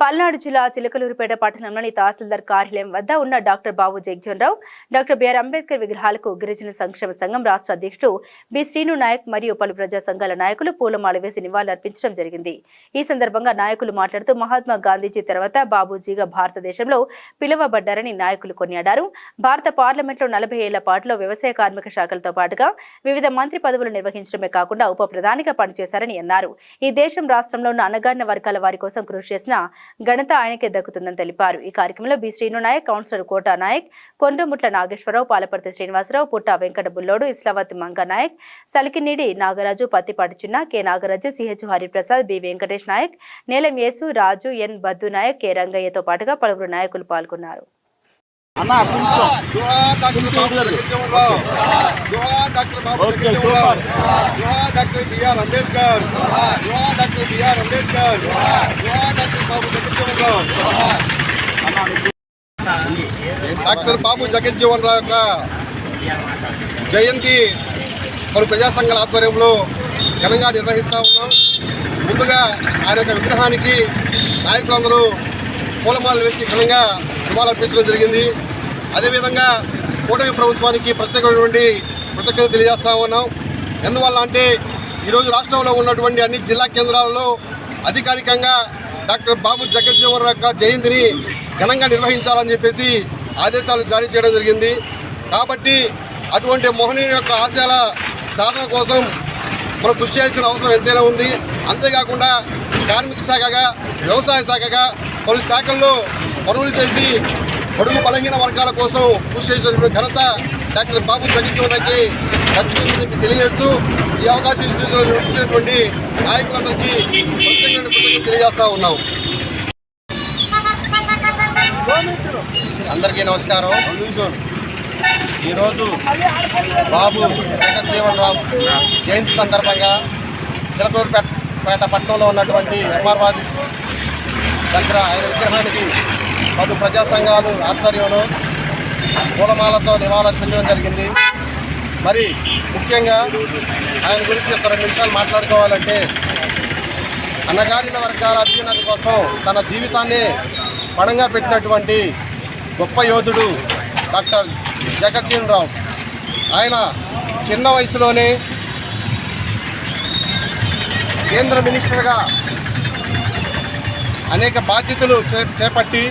పల్నాడు జిల్లా చిలకలూరుపేట పట్టణంలోని తహసీల్దార్ కార్యాలయం వద్ద ఉన్న doctor Babu Jagjivanrao doctor B R Ambedkar విగ్రహాలకు గిరిజన సంక్షేమ సంఘం రాష్ట్ర అధ్యక్షుడు బి శ్రీను నాయక్ మరియు పలు ప్రజా సంఘాల నాయకులు పూలమాల వేసి నివాళులర్పించడం జరిగింది. ఈ సందర్భంగా నాయకులు మాట్లాడుతూ మహాత్మా గాంధీజీ తర్వాత బాబూజీగా భారతదేశంలో పిలువబడ్డారని నాయకులు కొనియాడారు. భారత పార్లమెంట్లో నలభై ఏళ్ళ పాటులో వ్యవసాయ కార్మిక శాఖలతో పాటుగా వివిధ మంత్రి పదవులు నిర్వహించడమే కాకుండా ఉప ప్రధానిగా పనిచేశారని అన్నారు. ఈ దేశం రాష్ట్రంలో ఉన్న అణగారిన వర్గాల వారి కోసం కృషి చేసిన ఘనత ఆయనకే దక్కుతుందని తెలిపారు. ఈ కార్యక్రమంలో B. Srinu Naik councillor Kota Naik Kondramutla Nageswararao Palaparthi Srinivasarao Putta Venkata Bullodu Islavathi Manganaik Salikineedi Nagaraju Pattipati Chinna K. Nagaraju CH Hariprasad B. Venkatesh Naik Nelam Yesu Raju N. Baddu Naik K. రంగయ్యతో పాటుగా పలువురు నాయకులు పాల్గొన్నారు. అన్న doctor Babu Jagjivanrao జోహార్ doctor Babu okay, Jagjivanrao జోహార్ doctor B R Ambedkar doctor B R Ambedkar doctor Babu Jagjivanrao doctor Babu Jagjivanrao యొక్క జయంతి పలు ప్రజా సంఘాల ఆధ్వర్యంలో ఘనంగా నిర్వహిస్తూ ఉన్నాం. ముందుగా ఆయన యొక్క విగ్రహానికి నాయకులందరూ పూలమాలలు వేసి ఘనంగా నివాళులర్పించడం జరిగింది. అదేవిధంగా కూటమి ప్రభుత్వానికి ప్రత్యేకమైనటువంటి కృతజ్ఞత తెలియజేస్తా ఉన్నాం. ఎందువల్ల అంటే ఈరోజు రాష్ట్రంలో ఉన్నటువంటి అన్ని జిల్లా కేంద్రాలలో అధికారికంగా డాక్టర్ బాబు జగజ్జీవన్ యొక్క జయంతిని ఘనంగా నిర్వహించాలని చెప్పేసి ఆదేశాలు జారీ చేయడం జరిగింది. కాబట్టి అటువంటి మోహనీయుని యొక్క ఆశయాల సాధన కోసం మనం కృషి చేయాల్సిన అవసరం ఎంతైనా ఉంది. అంతేకాకుండా కార్మిక శాఖగా వ్యవసాయ శాఖగా పలు శాఖల్లో పనులు చేసి పొడుగు బలహీన వర్గాల కోసం కృషి చేసినటువంటి ఘనత డాక్టర్ బాబు జగజ్జీవన్కి ఖచ్చితంగా తెలియజేస్తూ ఈ అవకాశం ఇచ్చిన- ఇచ్చినటువంటి నాయకులందరికీ తెలియజేస్తా ఉన్నాం. అందరికీ నమస్కారం. ఈరోజు బాబు జగజ్జీవన్ రామ్ జయంతి సందర్భంగా చిలకూరుపేట పేట పట్టణంలో ఉన్నటువంటి ఎంఆర్ ఆఫీస్ దగ్గర ఆయన విగ్రహానికి పలు ప్రజా సంఘాలు ఆధ్వర్యంలో పూలమాలతో నివాళులర్పించడం జరిగింది. మరి ముఖ్యంగా ఆయన గురించి ఇతర నిమిషాలు మాట్లాడుకోవాలంటే అన్నగారిన వర్గాల అభ్యున్నతి కోసం తన జీవితాన్ని పణంగా పెట్టినటువంటి గొప్ప యోధుడు డాక్టర్ జగజ్జీవన్ రావు ఆయన చిన్న వయసులోనే కేంద్ర మినిస్టర్గా అనేక బాధ్యతలు చే- చేపట్టి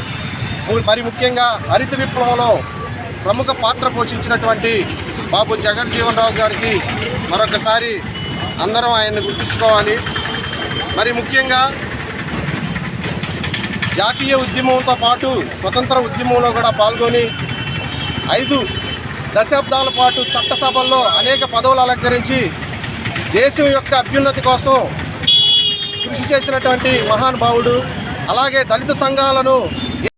మరి ముఖ్యంగా హరిత విప్లవంలో ప్రముఖ పాత్ర పోషించినటువంటి బాబు జగజ్జీవన్ రావు గారికి మరొకసారి అందరం ఆయన్ని గుర్తుంచుకోవాలి. మరి ముఖ్యంగా జాతీయ ఉద్యమంతో పాటు స్వతంత్ర ఉద్యమంలో కూడా పాల్గొని ఐదు దశాబ్దాల పాటు చట్టసభల్లో అనేక పదవులు అలంకరించి దేశం యొక్క అభ్యున్నతి కోసం కృషి చేసినటువంటి మహానుభావుడు అలాగే దళిత సంఘాలను